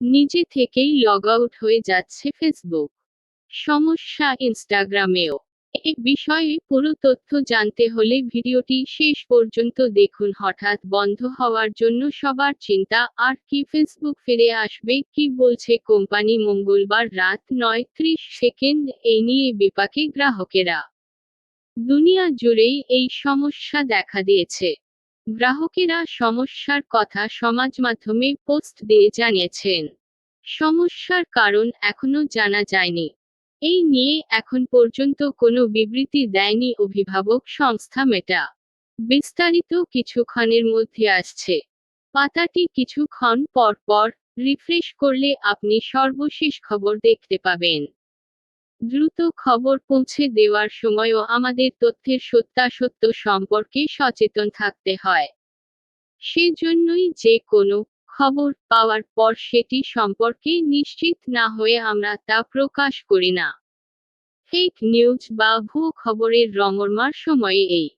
নিজে থেকেই log out হয়ে যাচ্ছে ফেসবুক সমস্যা ইনস্টাগ্রামেও এ বিষয়ে পুরো তথ্য জানতে হলে ভিডিওটি শেষ পর্যন্ত দেখুন। হঠাৎ বন্ধ হওয়ার জন্য সবার চিন্তা, আর কি ফেসবুক ফিরে আসবে, কি বলছে কোম্পানি মঙ্গলবার রাত নয় ত্রিশ সেকেন্ড, এই নিয়ে বিপাকে গ্রাহকেরা। দুনিয়া জুড়েই এই সমস্যা দেখা দিয়েছে। গ্রাহকেরা সমস্যার কথা সমাজ মাধ্যমে পোস্ট দিয়ে জানিয়েছেন। সমস্যার কারণ এখনও জানা যায়নি। এই নিয়ে এখন পর্যন্ত কোনো বিবৃতি দেয়নি অভিভাবক সংস্থা মেটা। বিস্তারিত কিছুক্ষণের মধ্যে আসছে। পাতাটি কিছুক্ষণ পর পর রিফ্রেশ করলে আপনি সর্বশেষ খবর দেখতে পাবেন। দ্রুত খবর পৌঁছে দেওয়ার সময়ও আমাদের তথ্যের সত্যাসত্য সম্পর্কে সচেতন থাকতে হয়। সেজন্যই যে কোনো খবর পাওয়ার পর সেটি সম্পর্কে নিশ্চিত না হয়ে আমরা তা প্রকাশ করি না। ফেক নিউজ বা ভুয়ো খবরের রমরমার সময়ে এই